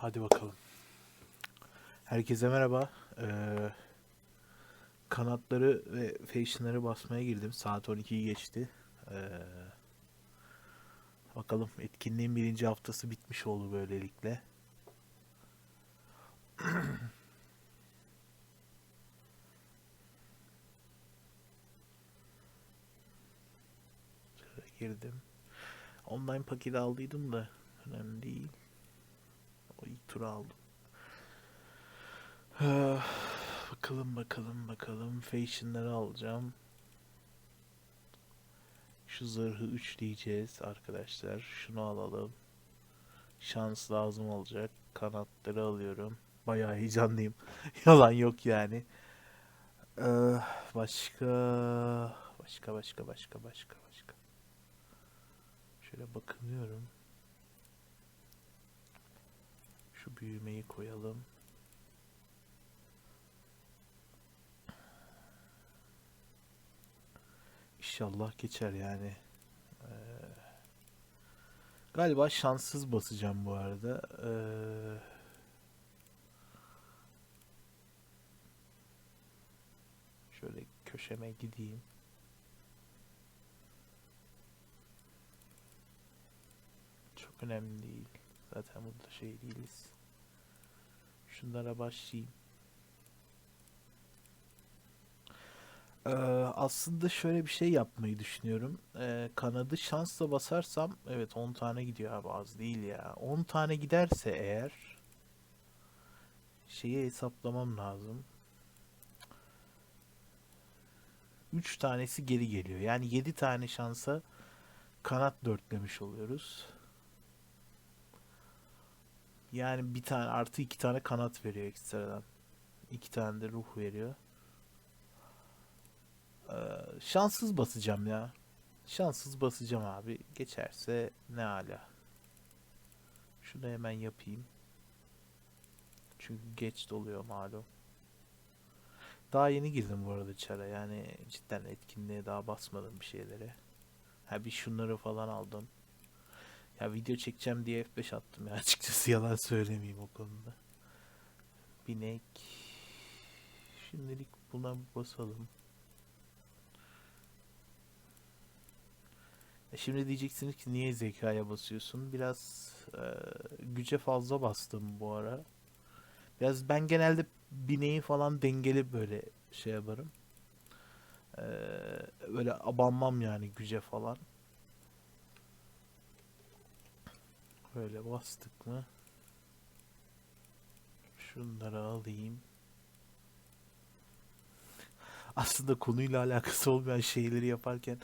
Hadi bakalım. Herkese merhaba. Ee, kanatları ve fashionları basmaya girdim. Saat 12'yi geçti. Ee, bakalım etkinliğin birinci haftası bitmiş oldu böylelikle. Girdim. Online paketi aldıydım da önemli değil. O ilk turu aldım. Ah, bakalım bakalım bakalım. Fashion'ları alacağım. Şu zırhı 3 diyeceğiz arkadaşlar. Şunu alalım. Şans lazım olacak. Kanatları alıyorum. Bayağı heyecanlıyım. Yalan yok yani. Ah, başka başka başka başka başka başka. Şöyle bakınıyorum. Şu büyümeyi koyalım. İnşallah geçer yani. Ee, galiba şanssız basacağım bu arada. Ee, şöyle köşeme gideyim. Çok önemli değil. Zaten burada şey değiliz. Şunlara başlayayım. Ee, aslında şöyle bir şey yapmayı düşünüyorum. Ee, kanadı şansla basarsam evet 10 tane gidiyor abi az değil ya. 10 tane giderse eğer şeyi hesaplamam lazım. 3 tanesi geri geliyor. Yani 7 tane şansa kanat dörtlemiş oluyoruz. Yani bir tane artı iki tane kanat veriyor ekstradan. İki tane de ruh veriyor. Ee, şanssız basacağım ya. Şanssız basacağım abi. Geçerse ne ala. Şunu hemen yapayım. Çünkü geç doluyor malum. Daha yeni girdim bu arada çara. Yani cidden etkinliğe daha basmadım bir şeylere. Ha bir şunları falan aldım. Ya video çekeceğim diye F5 attım ya açıkçası yalan söylemeyeyim o konuda. Binek. Şimdilik buna basalım. E Şimdi diyeceksiniz ki niye zekaya basıyorsun? Biraz e, güce fazla bastım bu ara. Biraz ben genelde bineği falan dengeli böyle şey yaparım. E, böyle abanmam yani güce falan. Böyle bastık mı? Şunları alayım. Aslında konuyla alakası olmayan şeyleri yaparken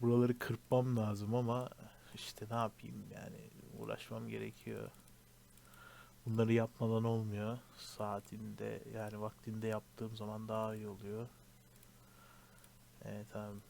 buraları kırpmam lazım ama işte ne yapayım yani uğraşmam gerekiyor. Bunları yapmadan olmuyor. Saatinde yani vaktinde yaptığım zaman daha iyi oluyor. Evet tamam.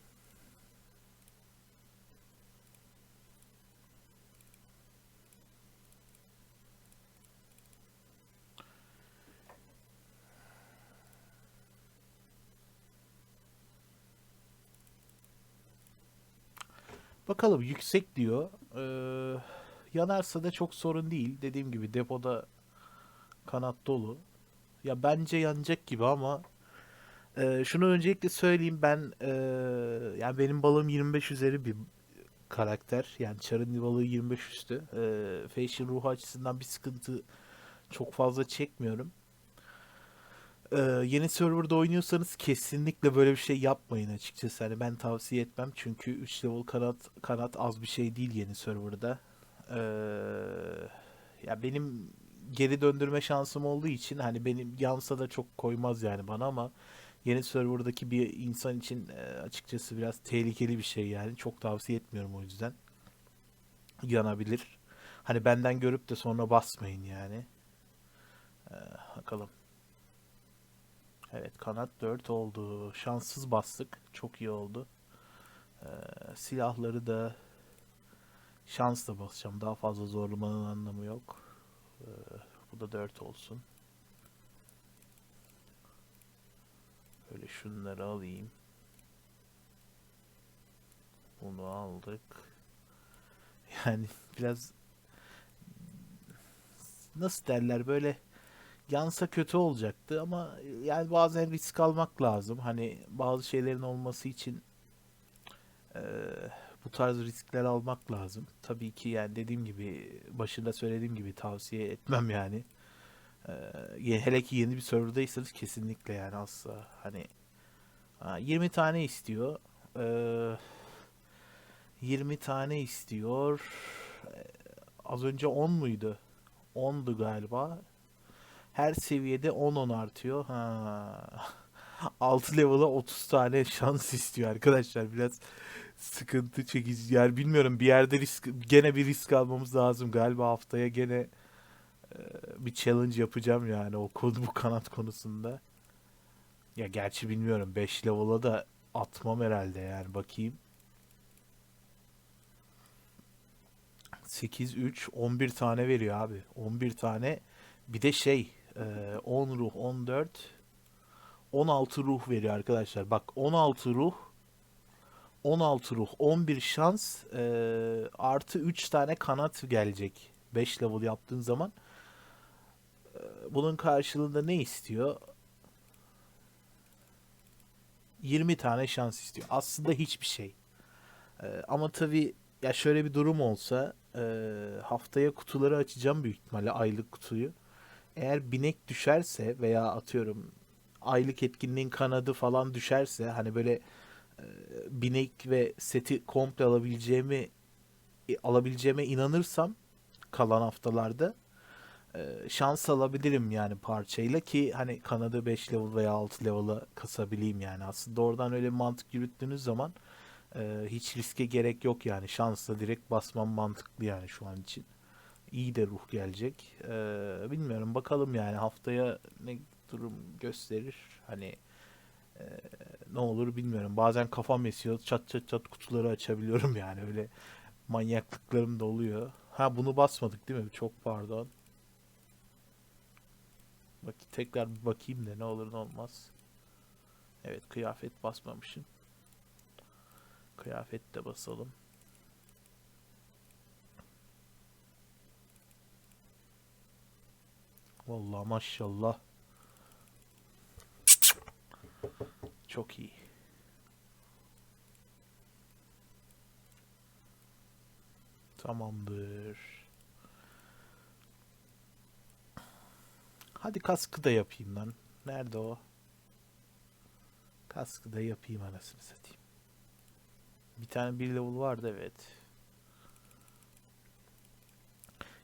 Bakalım yüksek diyor. Ee, yanarsa da çok sorun değil. Dediğim gibi depoda kanat dolu. Ya bence yanacak gibi ama e, şunu öncelikle söyleyeyim ben e, yani benim balığım 25 üzeri bir karakter. Yani Char'ın balığı 25 üstü. E, fashion ruhu açısından bir sıkıntı çok fazla çekmiyorum. Ee, yeni serverda oynuyorsanız kesinlikle böyle bir şey yapmayın açıkçası. Hani ben tavsiye etmem çünkü 3 level kanat kanat az bir şey değil yeni serverda. Ee, ya benim geri döndürme şansım olduğu için hani benim yansa da çok koymaz yani bana ama yeni serverdaki bir insan için e, açıkçası biraz tehlikeli bir şey yani. Çok tavsiye etmiyorum o yüzden. Yanabilir. Hani benden görüp de sonra basmayın yani. Ee, bakalım. Evet kanat 4 oldu. Şanssız bastık. Çok iyi oldu. Ee, silahları da şansla basacağım. Daha fazla zorlamanın anlamı yok. Ee, bu da 4 olsun. Böyle şunları alayım. Bunu aldık. Yani biraz nasıl derler böyle yansa kötü olacaktı ama yani bazen risk almak lazım. Hani bazı şeylerin olması için eee, bu tarz riskler almak lazım. Tabii ki yani dediğim gibi başında söylediğim gibi tavsiye etmem yani. Ye- hele ki yeni bir serverdaysanız kesinlikle yani asla hani ha, 20 tane istiyor. Eee 20 tane istiyor. Eee, az önce 10 muydu? 10'du galiba. Her seviyede 10-10 artıyor. Ha. 6 level'a 30 tane şans istiyor arkadaşlar. Biraz sıkıntı çekici. Yani bilmiyorum bir yerde risk gene bir risk almamız lazım. Galiba haftaya gene e, bir challenge yapacağım yani o konu bu kanat konusunda. Ya gerçi bilmiyorum 5 level'a da atmam herhalde yani bakayım. 8 3 11 tane veriyor abi. 11 tane bir de şey e, 10 ruh 14 16 ruh veriyor arkadaşlar. Bak 16 ruh 16 ruh 11 şans e, artı 3 tane kanat gelecek. 5 level yaptığın zaman. E, bunun karşılığında ne istiyor? 20 tane şans istiyor. Aslında hiçbir şey. E, ama tabii ya şöyle bir durum olsa e, haftaya kutuları açacağım büyük ihtimalle aylık kutuyu. Eğer binek düşerse veya atıyorum aylık etkinliğin kanadı falan düşerse hani böyle e, binek ve seti komple alabileceğimi e, alabileceğime inanırsam kalan haftalarda e, şans alabilirim yani parçayla ki hani kanadı 5 level veya 6 level'a kasabileyim yani. Aslında oradan öyle mantık yürüttüğünüz zaman e, hiç riske gerek yok yani. Şansla direkt basmam mantıklı yani şu an için. İyi de ruh gelecek. E, bilmiyorum bakalım yani haftaya ne durum gösterir. Hani e, ne olur bilmiyorum. Bazen kafam esiyor. Çat çat çat kutuları açabiliyorum yani. Öyle manyaklıklarım da oluyor. Ha bunu basmadık değil mi? Çok pardon. Bak tekrar bir bakayım da ne olur ne olmaz. Evet kıyafet basmamışım. Kıyafet de basalım. Vallahi maşallah. Çok iyi. Tamamdır. Hadi kaskı da yapayım lan. Nerede o? Kaskı da yapayım anasını satayım. Bir tane bir level vardı evet.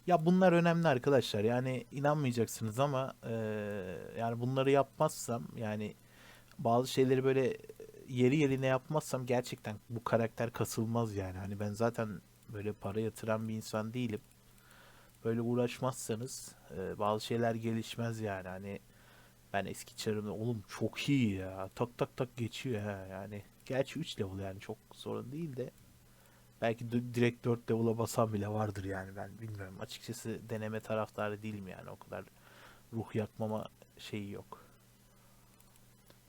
Ya bunlar önemli arkadaşlar. Yani inanmayacaksınız ama eee, yani bunları yapmazsam yani bazı şeyleri böyle yeri yerine yapmazsam gerçekten bu karakter kasılmaz yani. Hani ben zaten böyle para yatıran bir insan değilim. Böyle uğraşmazsanız e, bazı şeyler gelişmez yani. Hani ben eski çarımda oğlum çok iyi ya. Tak tak tak geçiyor ha yani. Gerçi 3 level yani çok sorun değil de belki d- direkt 4 level'a basan bile vardır yani ben bilmiyorum. Açıkçası deneme taraftarı değilim yani o kadar ruh yakmama şeyi yok.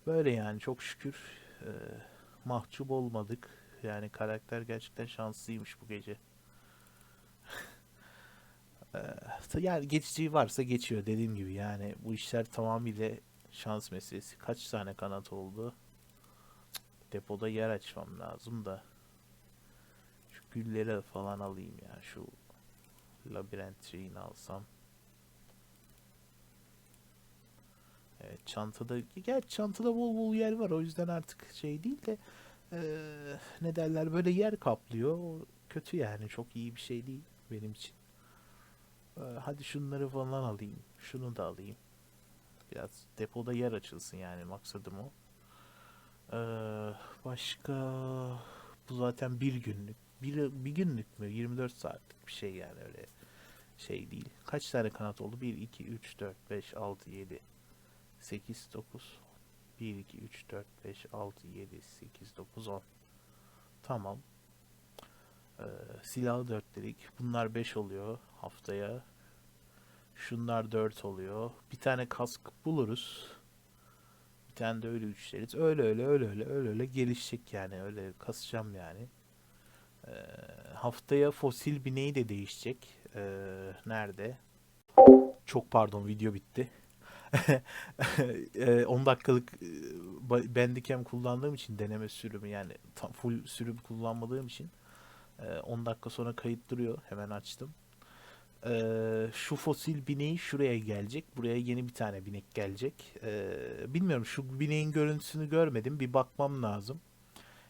Böyle yani çok şükür e, mahcup olmadık. Yani karakter gerçekten şanslıymış bu gece. E, yani geçici varsa geçiyor dediğim gibi yani bu işler tamamıyla şans meselesi. Kaç tane kanat oldu? Depoda yer açmam lazım da. Gülleri falan alayım ya. Şu labirent şeyini alsam. Evet çantada gerçi çantada bol bol yer var o yüzden artık şey değil de eee, ne derler böyle yer kaplıyor kötü yani çok iyi bir şey değil benim için. Eee, hadi şunları falan alayım şunu da alayım biraz depoda yer açılsın yani maksadım o. Eee, başka bu zaten bir günlük bir, bir günlük mü 24 saatlik bir şey yani öyle şey değil. Kaç tane kanat oldu? 1, 2, 3, 4, 5, 6, 7 8, 9, 1, 2, 3, 4, 5, 6, 7, 8, 9, 10. Tamam. Ee, silahı 4 dedik. Bunlar 5 oluyor haftaya. Şunlar 4 oluyor. Bir tane kask buluruz. Bir tane de öyle üçleriz. Öyle öyle öyle öyle öyle öyle gelişecek yani. Öyle kasacağım yani. Ee, haftaya fosil bineği de değişecek. Ee, nerede? Çok pardon video bitti. Eee, 10 dakikalık e, ba- Bandicam kullandığım için deneme sürümü yani tam full sürüm kullanmadığım için e, 10 dakika sonra kayıt duruyor. Hemen açtım. Şu fosil bineği şuraya gelecek. Buraya yeni bir tane binek gelecek. Bilmiyorum şu bineğin görüntüsünü görmedim. Bir bakmam lazım.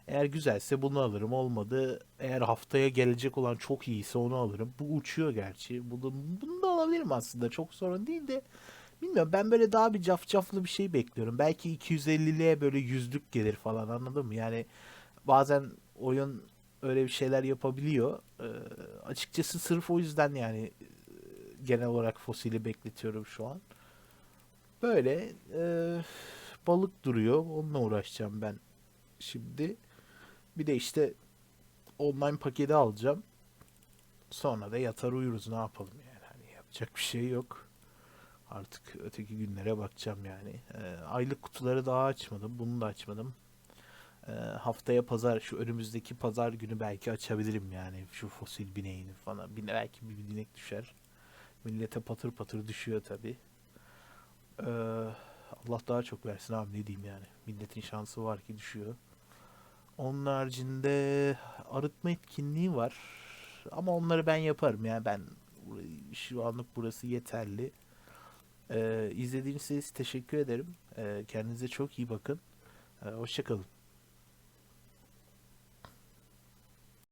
Eğer güzelse bunu alırım. Olmadı eğer haftaya gelecek olan çok iyiyse onu alırım. Bu uçuyor gerçi. Bunu, bunu da alabilirim aslında. Çok sorun değil de bilmiyorum. Ben böyle daha bir cafcaflı bir şey bekliyorum. Belki 250'liğe böyle yüzlük gelir falan anladın mı? Yani bazen oyun öyle bir şeyler yapabiliyor. Ee, açıkçası sırf o yüzden yani e, genel olarak fosili bekletiyorum şu an. Böyle e, balık duruyor. Onunla uğraşacağım ben şimdi. Bir de işte online paketi alacağım. Sonra da yatar uyuruz ne yapalım yani. Hani yapacak bir şey yok. Artık öteki günlere bakacağım yani. Ee, aylık kutuları daha açmadım. Bunu da açmadım. Ee, haftaya pazar şu önümüzdeki pazar günü belki açabilirim yani şu fosil bineğini falan. Bine, belki bir binek düşer. Millete patır patır düşüyor tabi. Allah daha çok versin abi ne diyeyim yani. Milletin şansı var ki düşüyor. Onun haricinde arıtma etkinliği var. Ama onları ben yaparım ya ben şu anlık burası yeterli. Ee, izlediğiniz için teşekkür ederim. Ee, kendinize çok iyi bakın. Ee, hoşça kalın.